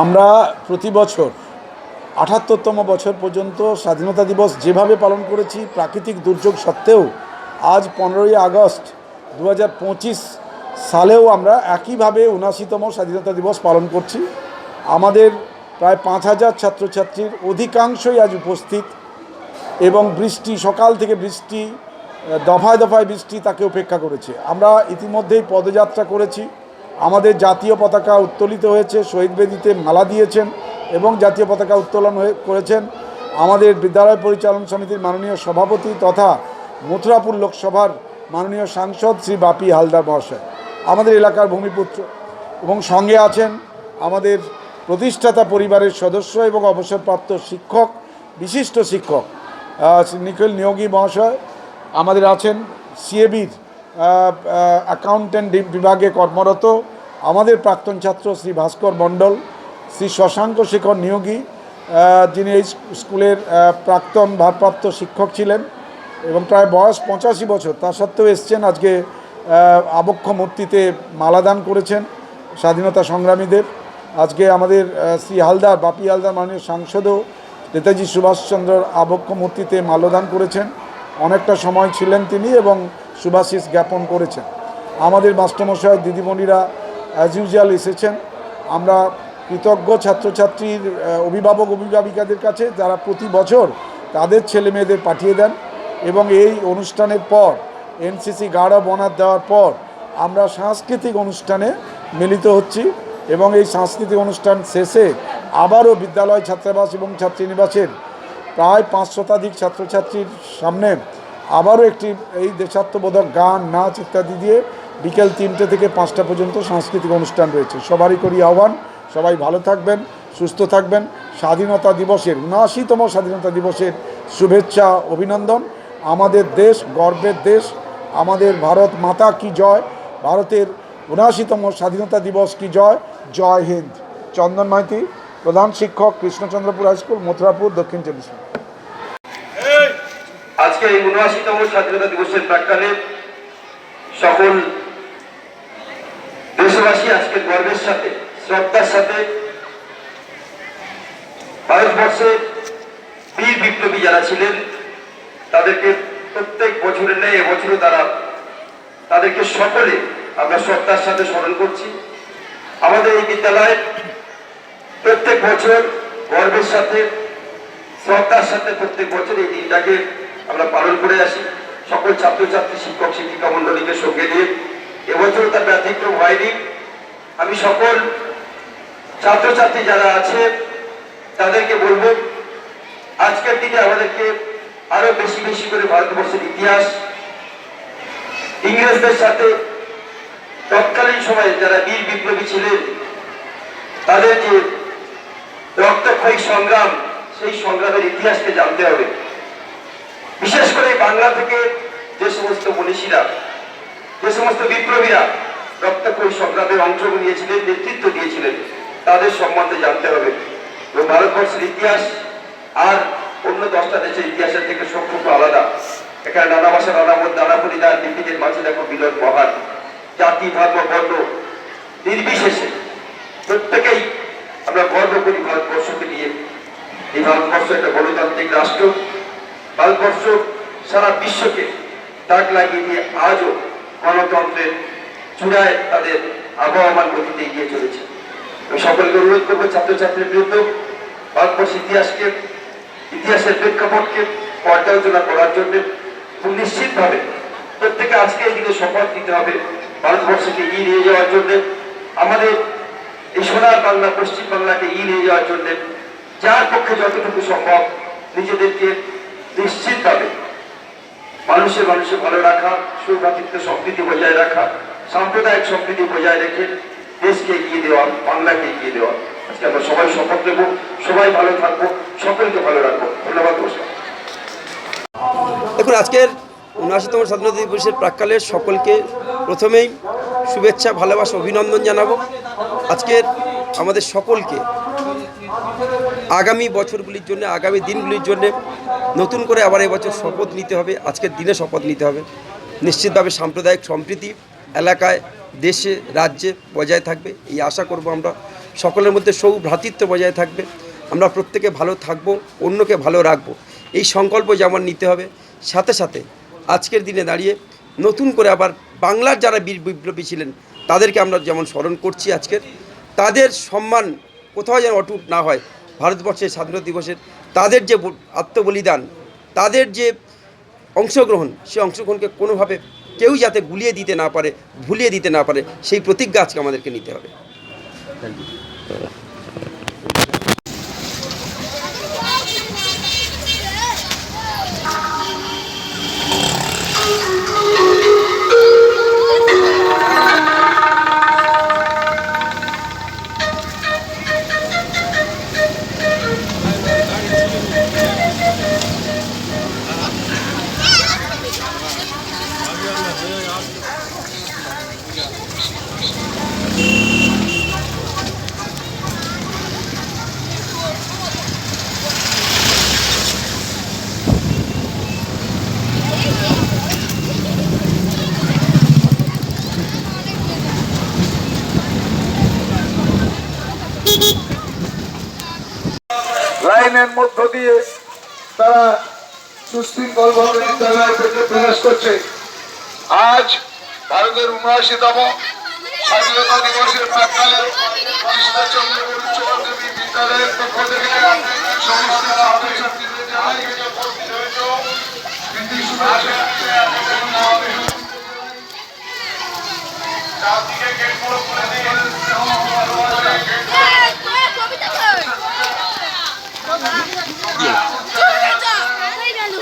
আমরা প্রতি বছর আঠাত্তরতম বছর পর্যন্ত স্বাধীনতা দিবস যেভাবে পালন করেছি প্রাকৃতিক দুর্যোগ সত্ত্বেও আজ পনেরোই আগস্ট দু হাজার পঁচিশ সালেও আমরা একইভাবে উনাশিতম স্বাধীনতা দিবস পালন করছি। আমাদের প্রায় পাঁচ হাজার ছাত্রছাত্রীর অধিকাংশই আজ উপস্থিত এবং বৃষ্টি, সকাল থেকে বৃষ্টি দফায় দফায় বৃষ্টি তাকে উপেক্ষা করেছে। আমরা ইতিমধ্যেই পদযাত্রা করেছি। আমাদের জাতীয় পতাকা উত্তোলিত হয়েছে, শহীদ বেদিতে মালা দিয়েছেন এবং জাতীয় পতাকা উত্তোলন হয়ে করেছেন। আমাদের বিদ্যালয় পরিচালন সমিতির মাননীয় সভাপতি তথা মথুরাপুর লোকসভার মাননীয় সাংসদ শ্রী বাপি হালদার মহাশয়। আমাদের এলাকার ভূমিপুত্র এবং সঙ্গে আছেন আমাদের প্রতিষ্ঠাতা পরিবারের সদস্য এবং অবসরপ্রাপ্ত শিক্ষক, বিশিষ্ট শিক্ষক নিখিল নিয়োগী মহাশয়। আমাদের আছেন সিএবির অ্যাকাউন্টেন্ট বিভাগে কর্মরত আমাদের প্রাক্তন ছাত্র শ্রী ভাস্কর মণ্ডল, শ্রী শশাঙ্ক শেখর নিয়োগী যিনি এই স্কুলের প্রাক্তন ভারপ্রাপ্ত শিক্ষক ছিলেন এবং প্রায় বয়স পঁচাশি বছর। তা সত্ত্বেও এসছেন আজকে আবক্ষ মূর্তিতে মালাদান করেছেন স্বাধীনতা সংগ্রামীদের। আজকে আমাদের শ্রী হালদার, বাপি হালদার মাননীয় সাংসদও নেতাজি সুভাষচন্দ্র আবক্ষ মূর্তিতে মাল্যদান করেছেন। অনেকটা সময় ছিলেন তিনি এবং শুভাশিস জ্ঞাপন করেছেন। আমাদের মাস্টারমশাই, দিদিমণিরা অ্যাজ ইউজুয়াল এসেছেন। আমরা কৃতজ্ঞ ছাত্রছাত্রীর অভিভাবক, অভিভাবিকাদের কাছে যারা প্রতি বছর তাদের ছেলে মেয়েদের পাঠিয়ে দেন এবং এই অনুষ্ঠানের পর, এনসিসি গার্ড অফ অনার দেওয়ার পর আমরা সাংস্কৃতিক অনুষ্ঠানে মিলিত হচ্ছি এবং এই সাংস্কৃতিক অনুষ্ঠান শেষে আবারও বিদ্যালয় ছাত্রাবাস এবং ছাত্রীনিবাসের প্রায় পাঁচ শতাধিক ছাত্রছাত্রীর সামনে আবারও একটি এই দেশাত্মবোধক গান, নাচ ইত্যাদি দিয়ে বিকেল তিনটে থেকে পাঁচটা পর্যন্ত সাংস্কৃতিক অনুষ্ঠান রয়েছে। সবারই করি আহ্বান, সবাই ভালো থাকবেন, সুস্থ থাকবেন। স্বাধীনতা দিবসের, উনআশিতম স্বাধীনতা দিবসের শুভেচ্ছা, অভিনন্দন। আমাদের দেশ গর্বের দেশ, আমাদের ভারত মাতা কি জয়? ভারতের উনআশিতম স্বাধীনতা দিবস কি জয়? জয় হিন্দ। চন্দন মাইতি, প্রধান শিক্ষক কৃষ্ণচন্দ্রপুর হাইস্কুল, মথুরাপুর, দক্ষিণ চব্বিশ। আজকে এই উনআশিতম স্বাধীনতা দিবসের প্রাক্কালে সকল দেশবাসী আজকে গর্বের সাথে, শ্রদ্ধার সাথে ভারতবর্ষে বীর বিপ্লবী যারা ছিলেন, তাদেরকে প্রত্যেক বছরের নেই এবছরও তারা তাদেরকে সকলে আমরা শ্রদ্ধার সাথে স্মরণ করছি। আমাদের এই বিদ্যালয়ে প্রত্যেক বছর গর্বের সাথে, শ্রদ্ধার সাথে প্রত্যেক বছর এই দিনটাকে আমরা পালন করে আসি। সকল ছাত্রছাত্রী, শিক্ষক, শিক্ষিকা মন্ডলীকে সঙ্গে নিয়ে। এবছর তার ব্যতিক্রম হয়নি। আমি সকল ছাত্রছাত্রী যারা আছে, তাদেরকে বলব, আজকের দিনে আমাদেরকে আরও বেশি বেশি করে ভারতবর্ষের ইতিহাস, ইংরেজদের সাথে তৎকালীন সময়ে যারা বীর বিপ্লবী ছিলেন, তাদের যে রক্তক্ষয়ী সংগ্রাম, সেই সংগ্রামের ইতিহাসকে জানতে হবে। বিশেষ করে বাংলা থেকে যে সমস্ত মনীষীরা, যে সমস্ত বিপ্লবীরা রক্তক্ষয়ী সংগ্রামের অংশ নিয়েছিলেন, নেতৃত্ব দিয়েছিলেন, তাদের সম্বন্ধে জানতে হবে। এবং ভারতবর্ষের ইতিহাস আর অন্য দশটা দেশের ইতিহাসের থেকে সম্পূর্ণ আলাদা। এখানে নানা ভাষা, নানা মত, নানা পরিধান নিজেদের মাঝে দেখো বিলয় মহান। জাতি, ধর্ম, বর্ণ নির্বিশেষে প্রত্যেকেই আমরা গর্ব করি ভারতবর্ষকে নিয়ে। এই ভারতবর্ষ একটা গণতান্ত্রিক রাষ্ট্র। ভারতবর্ষ সারা বিশ্বকে ডাক লাগিয়ে দিয়ে আজও গণতন্ত্রের চূড়ায় তাদের আবহমান গতিতে এগিয়ে চলেছে। আমি সকলকে অনুরোধ করব, ছাত্রছাত্রীর বিরুদ্ধে ভারতবর্ষ ইতিহাসকে, ইতিহাসের প্রেক্ষাপটকে পর্যালোচনা করার জন্য নিশ্চিতভাবে প্রত্যেকে আজকে এই দিনে শপথ নিতে হবে, ভারতবর্ষকে এগিয়ে নিয়ে যাওয়ার জন্য। আমাদের এই সোনার বাংলা, পশ্চিম বাংলাকে এগিয়ে নিয়ে যাওয়ার জন্য যার পক্ষে যতটুকু সম্ভব নিজেদেরকে নিশ্চিতভাবে মানুষের মানুষের ভালো রাখা সৌভাতৃত্ব সম্প্রীতি বজায় রাখা, সাম্প্রদায়িক সম্প্রীতি বজায় রেখে দেশকে এগিয়ে দেওয়া, বাংলাকে এগিয়ে দেওয়া। আজকে আমরা সবাই শপথ নেব, সবাই ভালো থাকব, সকলকে ভালো রাখব। ধন্যবাদ দেখুন, আজকের উনআশিতম স্বাধীনতা দিবসের প্রাক্কালে সকলকে প্রথমেই শুভেচ্ছা, ভালোবাসা, অভিনন্দন জানাব। আজকের আমাদের সকলকে আগামী বছরগুলির জন্য, আগামী দিনগুলির জন্য নতুন করে আবার এবছর শপথ নিতে হবে, আজকের দিনে শপথ নিতে হবে। নিশ্চিতভাবে সাম্প্রদায়িক সম্প্রীতি এলাকায়, দেশে, রাজ্যে বজায় থাকবে, এই আশা করব আমরা। সকলের মধ্যে সৌভ্রাতৃত্ব বজায় থাকবে। আমরা প্রত্যেকে ভালো থাকব, অন্যকে ভালো রাখব। এই সংকল্প যেমন নিতে হবে, সাথে সাথে আজকের দিনে দাঁড়িয়ে নতুন করে আবার বাংলার যারা বীর বিপ্লবী ছিলেন, তাদেরকে আমরা যেমন স্মরণ করছি আজকের, তাদের সম্মান কোথাও যেন অটুট না হয়। ভারতবর্ষের স্বাধীনতা দিবসের তাদের যে আত্মবলিদান, তাদের যে অংশগ্রহণ, সে অংশগ্রহণকে কোনোভাবে কেউ যাতে গুলিয়ে দিতে না পারে, ভুলিয়ে দিতে না পারে, সেই প্রতিজ্ঞা আজকে আমাদেরকে নিতে হবে। লাইনের মধ্য দিয়ে তারা সুশৃঙ্খল ভাবে বিদ্যালয় থেকে প্রবেশ করছে। আজ ভারতের উনআশিতম স্বাধীনতা দিবসের প্রাককালে কৃষ্ণচন্দ্র বিদ্যালয়ের পক্ষ থেকে সমস্ত জানাই চারদিকে গেটগুলো খুলে দিয়ে কবিতা কর চলে যা কই গেল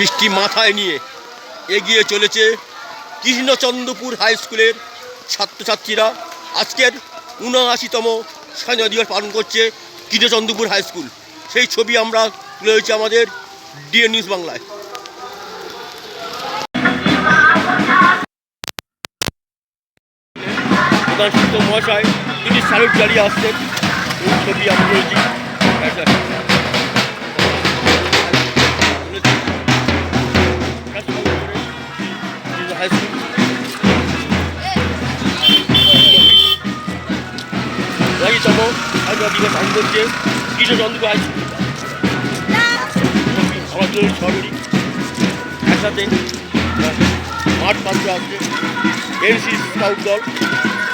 বৃষ্টি মাথায় নিয়ে এগিয়ে চলেছে কৃষ্ণচন্দ্রপুর হাই স্কুলের ছাত্রছাত্রীরা। আজকের উনআশিতম স্বাধীনতা দিবস পালন করছে কৃষ্ণচন্দ্রপুর হাই স্কুল। সেই ছবি আমরা তুলে হয়েছে আমাদের ডিএ নিউজ বাংলায়। প্রধান শিক্ষক মহাশয়, তিনি স্যালুট চালিয়ে আসছেন। এই ছবি আমরা রয়েছি পালন করছে। কৃষ্ণচন্দ্র হাই আমার জন্য সরকারি একসাথে মাঠ পাত্র আসছে এনসি স্কাউট দল।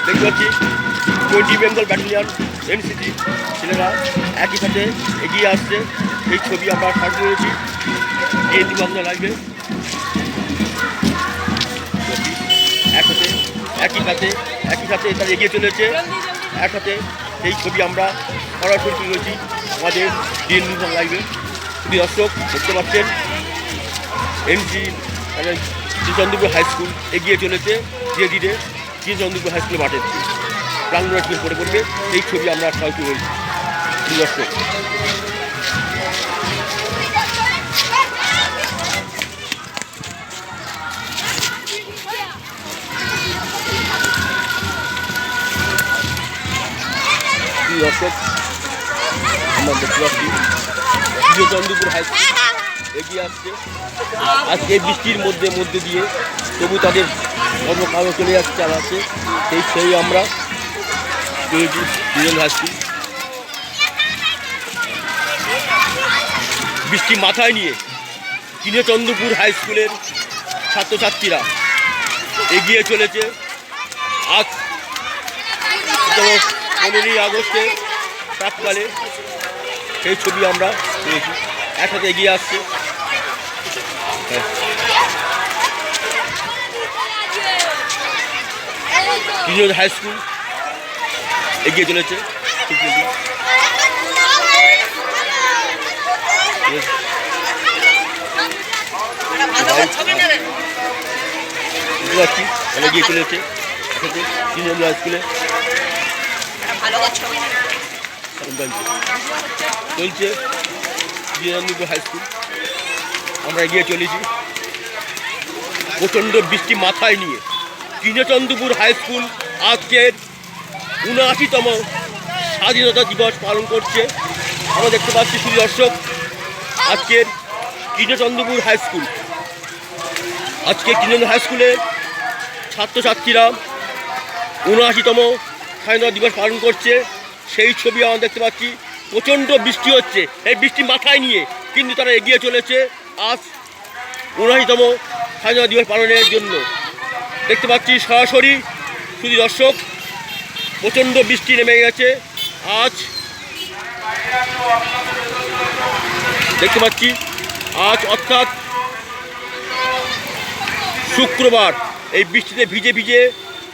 দেখতে পাচ্ছি টোয়েন্টি বেঙ্গল ব্যাটালিয়ান এনসিসি ছেলেরা একই সাথে এগিয়ে আসছে। এই ছবি আমরা সার্চ করেছি। ডিএনটি বাংলা লাগবে। একসাথে, একই সাথে একই সাথে তারা এগিয়ে চলেছে। একসাথে এই ছবি আমরা সরাসরি রয়েছি আমাদের ডিএন লাইভে শুধু দর্শক, দেখতে পাচ্ছেন এনজি চন্দ্রপুর হাই স্কুল এগিয়ে চলেছে, ধীরে ধীরে শ্রীচন্দ্রপুর হাই স্কুলের মাঠের পড়ে পড়বে, এই ছবি আমরা সরাসরি রয়েছি শুধু দর্শক দর্শক আমরা দেখতে পাচ্ছি। চন্দ্রপুর হাই এগিয়ে আসছে। আজকে বৃষ্টির মধ্যে মধ্যে দিয়ে তবু তাদের কর্মকাণ্ড চলে যাচ্ছে চালাচ্ছে সেই সেই আমরা দুজন হাসছি বৃষ্টি মাথায় নিয়ে কিনেচন্দ্রপুর হাই স্কুলের ছাত্রছাত্রীরা এগিয়ে চলেছে। আজ পনেরোই আগস্টে প্রাককালে সেই ছবি আমরা পেয়েছি। একসাথে এগিয়ে আসছে। হাই স্কুল এগিয়ে চলেছে। বুঝতে পারছি এগিয়ে চলেছে। একসাথে কিশোর হাই স্কুলে চলছে বিরানব্বই হাই স্কুল আমরা এগিয়ে চলেছি। প্রচণ্ড বৃষ্টি মাথায় নিয়ে। কৃষ্ণচন্দ্রপুর হাই স্কুল আজকের উনআশিতম স্বাধীনতা দিবস পালন করছে। আমরা দেখতে পাচ্ছি শুধু দর্শক, আজকের কৃষ্ণচন্দ্রপুর হাই স্কুল আজকে কৃষ্ণচন্দ্র হাই স্কুলে ছাত্রছাত্রীরা উনআশিতম স্বাধীনতা দিবস পালন করছে। সেই ছবি আমরা দেখতে পাচ্ছি। প্রচণ্ড বৃষ্টি হচ্ছে। এই বৃষ্টি মাথায় নিয়ে কিন্তু তারা এগিয়ে চলেছে আজ উনআশিতম স্বাধীনতা দিবস পালনের জন্য। দেখতে পাচ্ছি সরাসরি শুধু দর্শক, প্রচণ্ড বৃষ্টি নেমে গেছে। আজ দেখতে পাচ্ছি, আজ অর্থাৎ শুক্রবার এই বৃষ্টিতে ভিজে ভিজে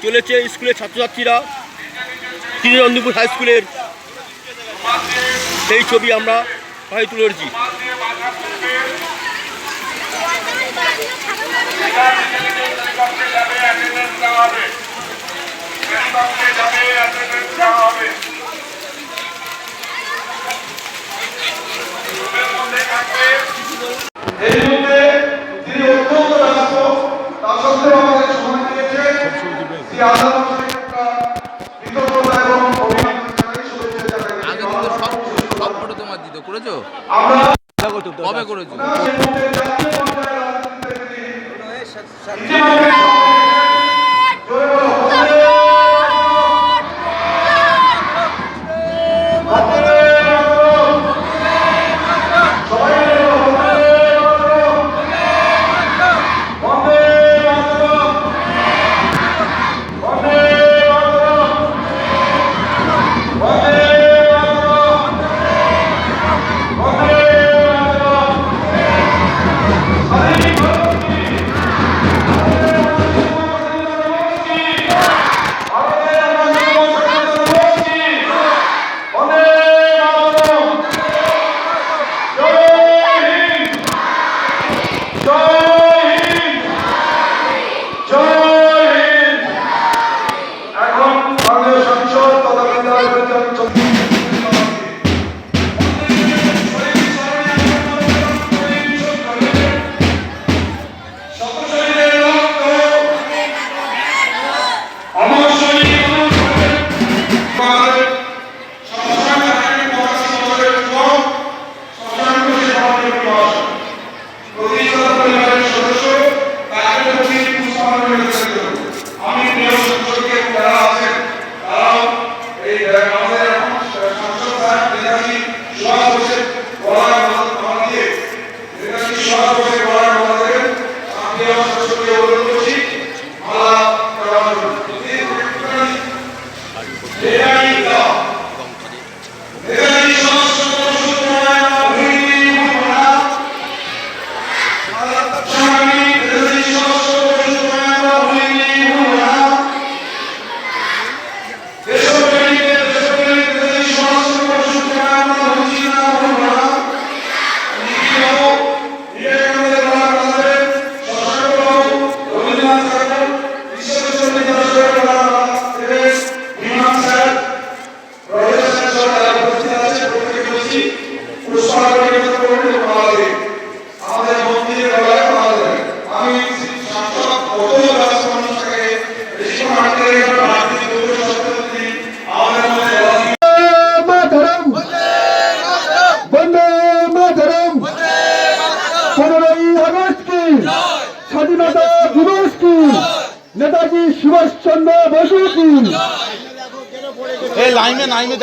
চলেছে স্কুলের ছাত্রছাত্রীরা। শ্রীনন্দপুর হাই স্কুলের সেই ছবি আমরা পায়ে তুলে এই তিনি অত্যন্ত সত্ত্বেও আমাদের সময় দিয়েছে করেছ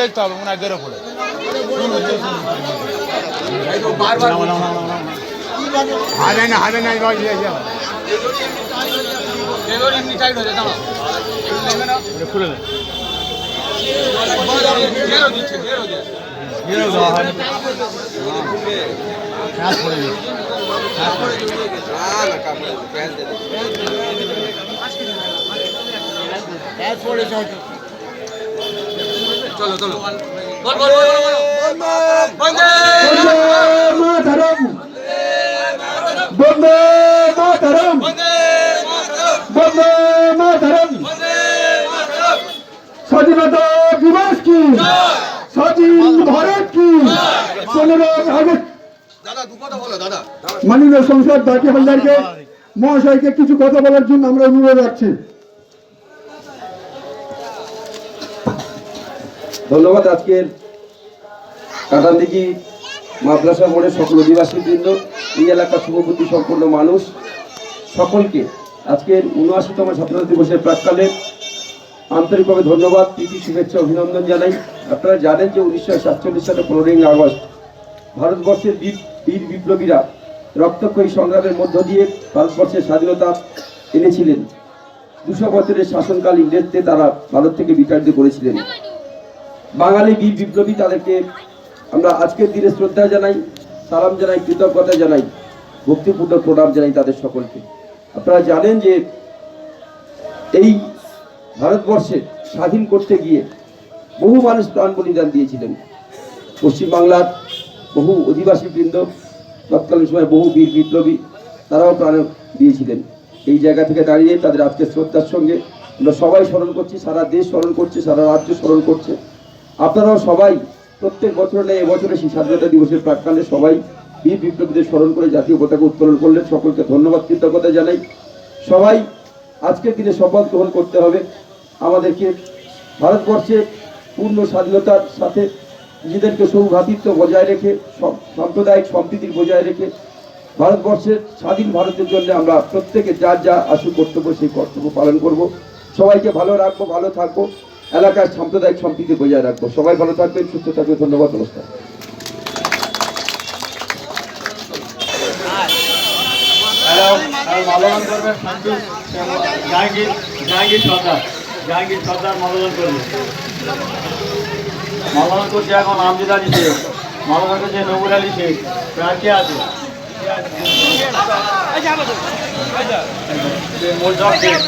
দেখতে হবে মনে হয় গেরো পড়ে হারে না হারে না ইয়ে ইয়ে। খুলে দে ঘেরো দেওয়া হয়নি হ্যাঁ পড়ে গেছে বন্দে মাতরম। বন্দে মাতরম। বন্দে মাতরম। স্বাধীনতা দিবস কি? স্বাধীন ভারত কি? পনেরোই আগস্ট মাননীয় সংসদ দাঁতি হালদারকে মহাশয়কে কিছু কথা বলার জন্য আমরা অনুরোধ রাখছি। ধন্যবাদ আজকের কাটানদিঘি মাদ্রাসা মোড়ের সকল অধিবাসী বৃন্দ এই এলাকার শুভবুদ্ধি সম্পন্ন মানুষ। সকলকে আজকের উনআশিতম স্বাধীনতা দিবসের প্রাককালে আন্তরিকভাবে ধন্যবাদ, প্রীতি, শুভেচ্ছা, অভিনন্দন জানাই। আপনারা জানেন যে উনিশশো সাতচল্লিশ সালে পনেরোই আগস্ট ভারতবর্ষের বীর বীর বিপ্লবীরা রক্তক্ষয়ী সংগ্রামের মধ্য দিয়ে ভারতবর্ষের স্বাধীনতা এনেছিলেন। দুশো বছরের শাসনকাল ইংরেজদের তারা ভারত থেকে বিতাড়িত করেছিলেন। বাঙালি বীর বিপ্লবী তাদেরকে আমরা আজকের দিনে শ্রদ্ধা জানাই, সালাম জানাই, কৃতজ্ঞতা জানাই, ভক্তিপূর্ণ প্রণাম জানাই তাদের সকলকে। আপনারা জানেন যে এই ভারতবর্ষে স্বাধীন করতে গিয়ে বহু মানুষ প্রাণ বলিদান দিয়েছিলেন। পশ্চিমবাংলার বহু অধিবাসী বৃন্দ, তৎকালীন সময় বহু বীর বিপ্লবী, তারাও প্রাণ দিয়েছিলেন। এই জায়গা থেকে দাঁড়িয়ে তাদের আজকে শ্রদ্ধার সঙ্গে আমরা সবাই স্মরণ করছি, সারা দেশ স্মরণ করছে, সারা রাজ্য স্মরণ করছে। আপনারাও সবাই প্রত্যেক বছর নেই এবছরে সেই স্বাধীনতা দিবসের প্রাক্কালে সবাই বীর বিপ্লবীদের স্মরণ করে জাতীয় পতাকা উত্তোলন করলেন। সকলকে ধন্যবাদ, কৃতজ্ঞতা জানাই। সবাই আজকের দিনে শপথ গ্রহণ করতে হবে। আমাদেরকে ভারতবর্ষে পূর্ণ স্বাধীনতার সাথে নিজেদেরকে সৌভ্রাতৃত্ব বজায় রেখে সাম্প্রদায়িক সম্প্রীতির বজায় রেখে ভারতবর্ষের স্বাধীন ভারতের জন্য আমরা প্রত্যেকে যা যা আশু কর্তব্য, সেই কর্তব্য পালন করব। সবাইকে ভালো রাখব, ভালো থাকব। এলাকার সাম্প্রদায়িক সম্প্রীতি বজায় রাখব। সবাই ভালো থাকবেন সুস্থ থাকবেন ধন্যবাদ নমস্কার। মালবান করবে শান্তু জাহাঙ্গীর জাহাঙ্গীর সর্দার জাহাঙ্গীর সর্দার মালবান করবে মালবান করছে এখন আমজিদ আলী শেখ মালবান করছে নবুল আলী শেখ কে আছে শেখ